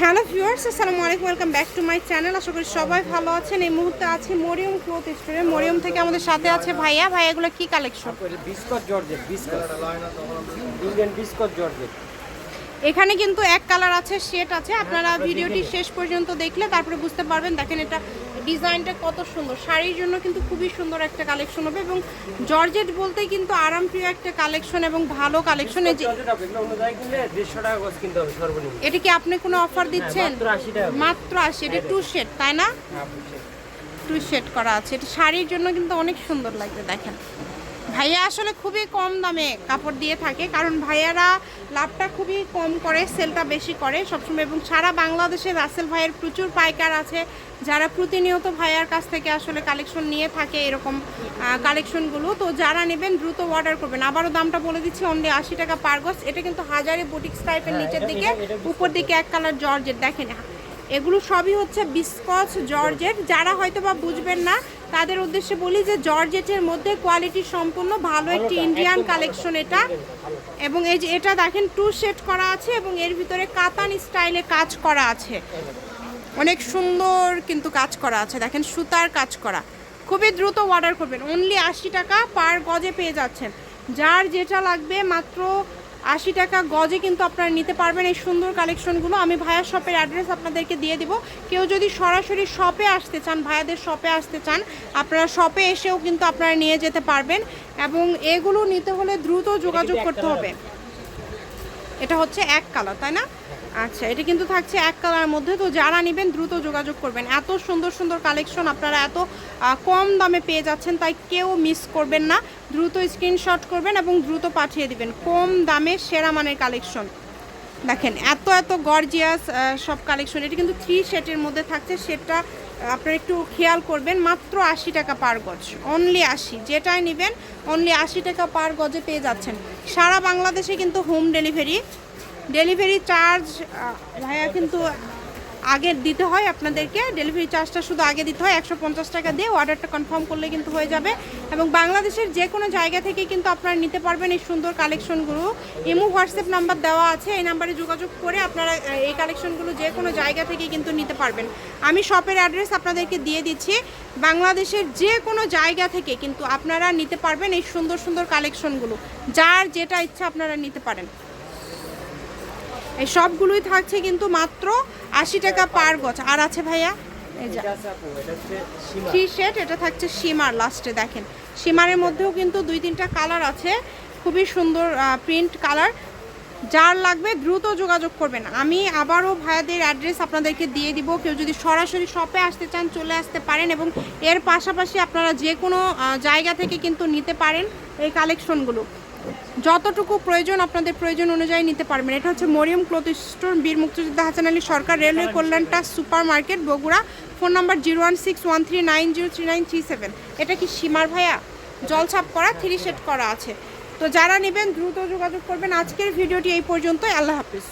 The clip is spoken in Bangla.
হ্যালো ভিউয়ার্স আসসালামু আলাইকুম welcome back to my channel. আশা করি সবাই ভালো আছেন। এই মুহূর্তে আছি মরিয়ম ক্লোথ স্টোরে। মরিয়ম থেকে আমাদের সাথে আছে ভাইয়া। ভাইয়া এগুলো কি কালেকশন তারপরে biscuit georgette biscuit. Biscuit georgette. এখানে কিন্তু এক কালার আছে শেড আছে। আপনারা ভিডিওটি শেষ পর্যন্ত দেখলে তারপরে বুঝতে পারবেন। দেখেন এটা ডিজাইনটা কত সুন্দর। শাড়ির জন্য কিন্তু খুবই সুন্দর একটা কালেকশন হবে এবং জর্জেট বলতে কিন্তু আরামপ্রিয় একটা কালেকশন এবং ভালো কালেকশন এটা কি আপনি কোনো অফার দিচ্ছেন? মাত্র আশি এটা টু শেড তাই না? হ্যাঁ, টু শেড করা আছে। এটা শাড়ির জন্য কিন্তু অনেক সুন্দর লাগবে দেখেন। ভাইয়া আসলে খুবই কম দামে কাপড় দিয়ে থাকে কারণ ভাইয়ারা লাভটা খুবই কম করে সেলটা বেশি করে সবসময়। এবং সারা বাংলাদেশে রাসেল ভাইয়ের প্রচুর পাইকার আছে যারা প্রতিনিয়ত ভাইয়ার কাছ থেকে আসলে কালেকশন নিয়ে থাকে এরকম কালেকশনগুলো। তো যারা নেবেন দ্রুত অর্ডার করবেন। আবারও দামটা বলে দিচ্ছি অনলি আশি টাকা পার গজ। এটা কিন্তু হাজারে বুটিক্স টাইপের হ্যাঁ, নিচের দিকে উপর দিকে এক কালার জর্জেট দেখেন। এগুলো সবই হচ্ছে বিস্কচ জর্জেট যারা হয়তো বা বুঝবেন না তাদের উদ্দেশ্যে বলি যে জর্জেটের মধ্যে কোয়ালিটি সম্পূর্ণ ভালো একটি ইন্ডিয়ান কালেকশন এটা। এবং এই যে এটা দেখেন টু সেট করা আছে এবং এর ভিতরে কাতান স্টাইলে কাজ করা আছে। অনেক সুন্দর কিন্তু কাজ করা আছে। দেখেন সুতার কাজ করা। খুবই দ্রুত অর্ডার করবেন। অনলি আশি টাকা পার গজে পেয়ে যাচ্ছেন। যার যেটা লাগবে মাত্র আশি টাকা গজে কিন্তু আপনারা নিতে পারবেন এই সুন্দর কালেকশনগুলো। আমি ভায়া শপের অ্যাড্রেস আপনাদেরকে দিয়ে দিব। কেউ যদি সরাসরি শপে আসতে চান ভায়াদের শপে আসতে চান আপনারা শপে এসেও কিন্তু আপনারা নিয়ে যেতে পারবেন এবং এগুলো নিতে হলে দ্রুত যোগাযোগ করতে হবে। এটা হচ্ছে এক কালার তাই না? আচ্ছা এটা কিন্তু থাকছে এক কালারের মধ্যে। তো যারা নেবেন, দ্রুত যোগাযোগ করবেন। এত সুন্দর সুন্দর কালেকশন আপনারা এত কম দামে পেয়ে যাচ্ছেন, তাই কেউ মিস করবেন না। দ্রুত স্ক্রিনশট করবেন এবং দ্রুত পাঠিয়ে দিবেন। কম দামে সেরা মানের কালেকশন। দেখেন, এত এত গর্জিয়াস সব কালেকশন। এটা কিন্তু থ্রি সেটের মধ্যে থাকছে। সেটটা আপনারা একটু খেয়াল করবেন, মাত্র আশি টাকা পার গজ। অনলি আশি। যেটাই নেবেন অনলি আশি টাকা পার গজে পেয়ে যাচ্ছেন। সারা বাংলাদেশে কিন্তু হোম ডেলিভারি ডেলিভারি চার্জ ভাইয়া কিন্তু আগে দিতে হয় আপনাদেরকে। ডেলিভারি চার্জটা শুধু আগে দিতে হয়, একশো পঞ্চাশ টাকা দিয়ে অর্ডারটা কনফার্ম করলে কিন্তু হয়ে যাবে। এবং বাংলাদেশের যে কোনো জায়গা থেকে কিন্তু আপনারা নিতে পারবেন এই সুন্দর কালেকশনগুলো ইমো হোয়াটসঅ্যাপ নাম্বার দেওয়া আছে, এই নাম্বারে যোগাযোগ করে আপনারা এই কালেকশনগুলো যে কোনো জায়গা থেকে কিন্তু নিতে পারবেন। আমি শপের অ্যাড্রেস আপনাদেরকে দিয়ে দিচ্ছি। বাংলাদেশের যে কোনো জায়গা থেকে কিন্তু আপনারা নিতে পারবেন এই সুন্দর সুন্দর কালেকশনগুলো যার যেটা ইচ্ছা আপনারা নিতে পারেন। এই সবগুলোই থাকছে কিন্তু মাত্র আশি টাকা পার গছ আর আছে ভাইয়া। থ্রি শেড এটা থাকছে সীমার লাস্টে, দেখেন। সীমারের মধ্যেও কিন্তু দুই তিনটা কালার আছে। খুবই সুন্দর প্রিন্ট কালার। যার লাগবে দ্রুত যোগাযোগ করবেন। আমি আবারও ভাইয়াদের অ্যাড্রেস আপনাদেরকে দিয়ে দিব। কেউ যদি সরাসরি শপে আসতে চান, চলে আসতে পারেন এবং এর পাশাপাশি আপনারা যে কোনো জায়গা থেকে কিন্তু নিতে পারেন এই কালেকশনগুলো যতটুকু প্রয়োজন আপনাদের প্রয়োজন অনুযায়ী নিতে পারবেন। এটা হচ্ছে মরিয়ম ক্লথ স্টোর, বীর মুক্তিযোদ্ধা Hasan Ali Sarkar, railway কল্যাণটা super market Bogura. Phone number zero one six one three nine zero three nine three seven. এটা কি সীমার ভাইয়া? জলছাপ করা, থ্রি সেট করা আছে। তো যারা নেবেন, দ্রুত যোগাযোগ করবেন। আজকের ভিডিওটি এই পর্যন্ত আল্লাহ হাফিজ।